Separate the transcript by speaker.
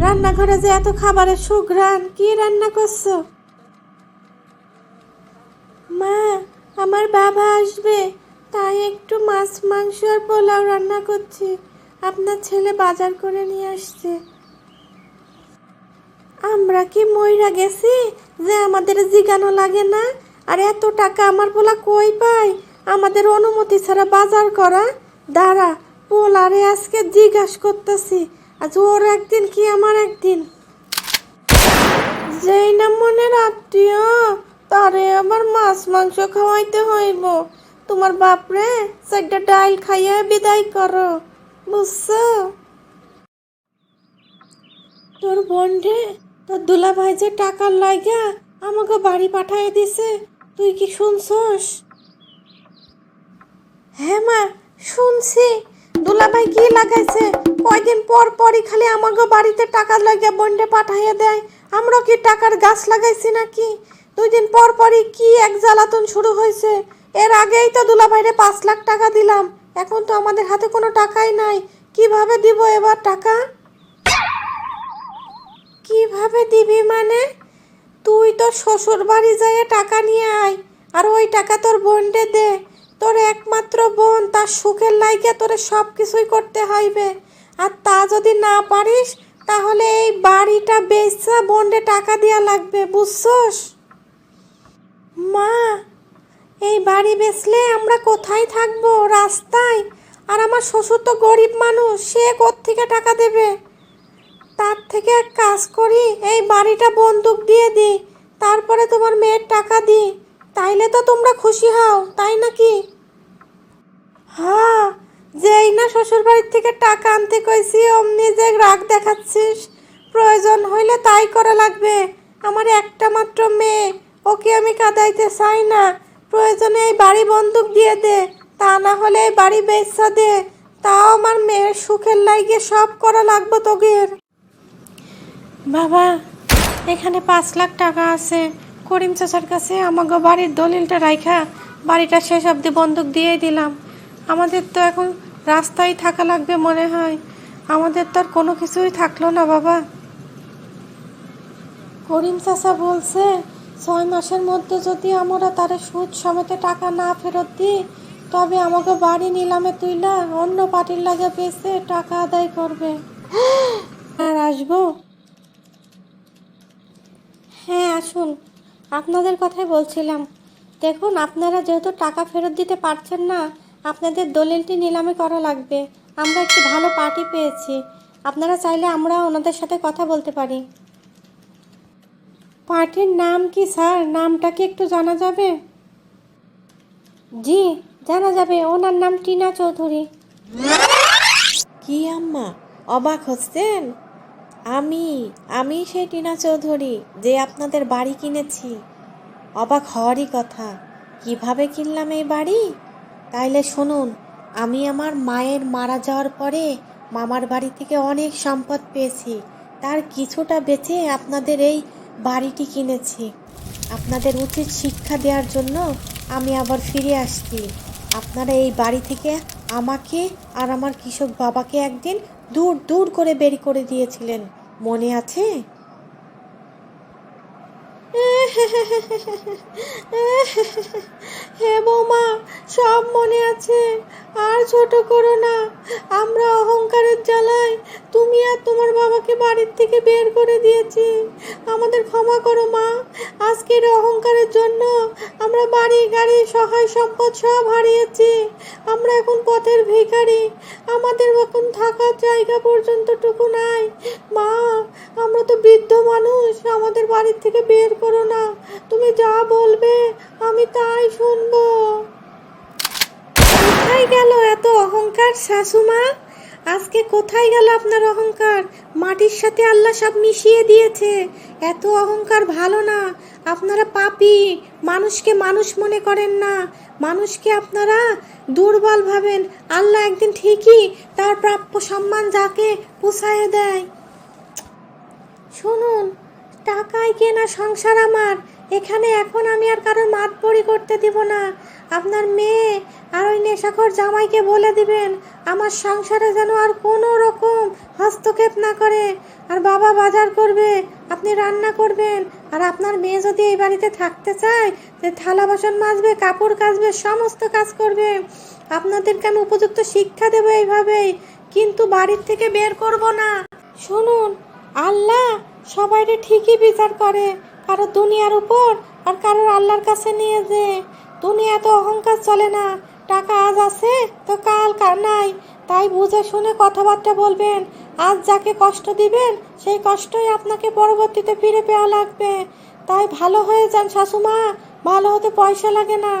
Speaker 1: রান্নাঘরে যে এত খাবারের সুঘ্রাণ, কি রান্না করছ? মা, আমার বাবা আসবে, তাই একটু মাছ, মাংস আর পোলাও রান্না করছি। আপনার ছেলে বাজার করে নিয়ে আসছে। আমরা কি মইরা গেছি? যে আমাদের জিগানো লাগে না? আর এত টাকা আমার পোলা কই পায়? আমাদের অনুমতি ছাড়া বাজার করা? দাঁড়া, পোলারে আজকে জিজ্ঞাস করতেছি আজ ওর একদিন কি আমার একদিন? যেই না মনের আত্মীয় তারে আবার মাছ, মাংস খাওয়াইতে হইব। তোমার বাপরে চারটা ডাইল খাইয়া বিদায় করো, বুঝছ? তোর বোনরে তোর দুলা ভাই যে টাকার লাগা আমাকে বাড়ি পাঠাইয়া দিছে, তুই কি শুনছস? হ্যাঁ মা, শুনছি। দুলাভাই কি লাগাইছে? কয়দিন পর পরই খালি আমাকে বাড়িতে টাকা লাগিয়ে বন্ডে পাঠাইয়া দেয়। আমরা কি টাকার গাছ লাগাইছি নাকি? দুই দিন পর পরই কি এক জ্বালাতন শুরু হয়েছে এর আগেই তো দুলাভাইরে পাঁচ লাখ টাকা দিলাম। এখন তো আমাদের হাতে কোনো টাকাই নাই। কীভাবে দিব এবার টাকা? কীভাবে দিবি মানে? তুই তো শ্বশুর বাড়ি যাইয়ে টাকা নিয়ে আয়, আর ওই টাকা তোর বোনকে দে। তোর একমাত্র বোন, তার সুখের লাইগে তোরে সব কিছুই করতে হইবে। আর তা যদি না পারিস, তাহলে এই বাড়িটা বেচা বোনকে টাকা দেওয়া লাগবে, বুঝছস? মা, এই বাড়ি বেচলে আমরা কোথায় থাকব? রাস্তায়? আর আমার শ্বশুর তো গরিব মানুষ, সে কোত্থেকে টাকা দেবে? তার থেকে এক কাজ করি, এই বাড়িটা বন্দুক দিয়ে দিই, তারপরে তোমার মেয়ের টাকা দিই। তাইলে তো তোমরা খুশি হও, তাই নাকি? হ্যাঁ যেই না শ্বশুর বাড়ির থেকে টাকা আনতে কইছি, অমনি যে রাগ দেখাচ্ছিস, প্রয়োজন হইলে তাই করা লাগবে। আমার একটা মাত্র মেয়ে, ওকে আমি কাদাইতে চাই না। প্রয়োজনে এই বাড়ি বন্দুক দিয়ে দে, তা না হলে এই বাড়ি বেচা দে। তাও আমার মেয়ের সুখের লাইগে সব করা লাগবে তোগের। বাবা, এখানে পাঁচ লাখ টাকা আছে। করিম চাচার কাছে আমাকে বাড়ির দলিলটা রাইখা, বাড়িটা শেষ অবধি বন্দুক দিয়ে দিলাম। আমাদের তো এখন রাস্তায় থাকা লাগবে মনে হয়। আমাদের তো আর কোনো কিছুই থাকল না, বাবা। করিম চাচা বলছে, ছয় মাসের মধ্যে যদি আমরা তার সুদ সমেতে টাকা না ফেরত দিই, তবে আমাকে বাড়ি নিলামে তুইলা, অন্য পার্টির লাগে বেচে টাকা আদায় করবে। আর আসব? হ্যাঁ আসুন। আপনাদের কথাই বলছিলাম। দেখুন, আপনারা যেহেতু টাকা ফেরত দিতে পারছেন না আপনাদের দলিলটি নিলামে করা লাগবে। আমরা একটি ভালো পার্টি পেয়েছি। আপনারা চাইলে আমরা ওনাদের সাথে কথা বলতে পারি। পার্টির নাম কি, স্যার? নামটা কি একটু জানা যাবে? জি, জানা যাবে। ওনার নাম টিনা চৌধুরী। কি আম্মা? অবাক হচ্ছেন? আমি আমি সেই টিনা চৌধুরী, যে আপনাদের বাড়ি কিনেছি। অবাক হওয়ারই কথা। কীভাবে কিনলাম এই বাড়ি? তাইলে শুনুন, আমি আমার মায়ের মারা যাওয়ার পরে মামার বাড়ি থেকে অনেক সম্পদ পেয়েছি। তার কিছুটা বেচে আপনাদের এই বাড়িটি কিনেছি। আপনাদের উচিত শিক্ষা দেওয়ার জন্য আমি আবার ফিরে আসছি। আপনারা এই বাড়ি থেকে আমাকে আর আমার কৃষক বাবাকে একদিন দূর দূর করে বের করে দিয়েছিলেন। মনে আছে? হে বৌমা, সব মনে আছে। আর ছোট করো না। আমরা অহংকারের জ্বালায় তুমি আর তোমার বাবাকে বাড়ির থেকে বের করে দিয়েছি। আমাদের ক্ষমা করো মা। আজকের অহংকারের জন্য আমরা বাড়ি, গাড়ি, সহায় সম্পদ সব হারিয়েছি। আমরা এখন পথের ভিখারি। আমাদের এখন থাকার জায়গা পর্যন্ত টুকু নাই। মা, আমরা তো বৃদ্ধ মানুষ, আমাদের বাড়ির থেকে বের করো না। তুমি যা বলবে, আমি তাই শুনব। কোথায় গেল এত অহংকার, শাশুমা? আজকে কোথায় গেল আপনার অহংকার? মাটির সাথে আল্লাহ সব মিশিয়ে দিয়েছে। এত অহংকার ভালো না। আপনারা পাপি। মানুষকে মানুষ মনে করেন না। মানুষকে আপনারা দুর্বল ভাবেন। আল্লাহ একদিন ঠিকই তার প্রাপ্য সম্মান যাকে পুষায় দেয়। শুনুন, টাকায় কেনা সংসার আমার। এখানে এখন আমি আর কারোর মাতবরি করতে দিব না। আপনার মেয়ে আর ওই নেশাখোর জামাইকে বলে দিবেন, আমার সংসারে যেন আর কোনো রকম হস্তক্ষেপ না করে। আর বাবা বাজার করবে, আপনি রান্না করবেন, আর আপনার মেয়ে যদি এই বাড়িতে থাকতে চায় থালা বাসন মাজবে, কাপড় কাচবে, সমস্ত কাজ করবে, আপনাদেরকে আমি উপযুক্ত শিক্ষা দেবো এইভাবেই, কিন্তু বাড়ির থেকে বের করব না। শুনুন, আল্লাহ সবাইকে ঠিকই বিচার করে, কারও দুনিয়ার উপর আর কারোর আল্লাহর কাছে নিয়ে যে। দুনিয়াতে অহংকার চলে না টাকা আজ আছে তো কাল কার নাই। তাই বুঝে শুনে কথাবার্তা বলবেন। আজ যাকে কষ্ট দিবেন, সেই কষ্টই আপনাকে পরবর্তীতে ফিরে পাওয়া লাগবে। তাই ভালো হয়ে যান শাশুমা, ভালো হতে পয়সা লাগে না।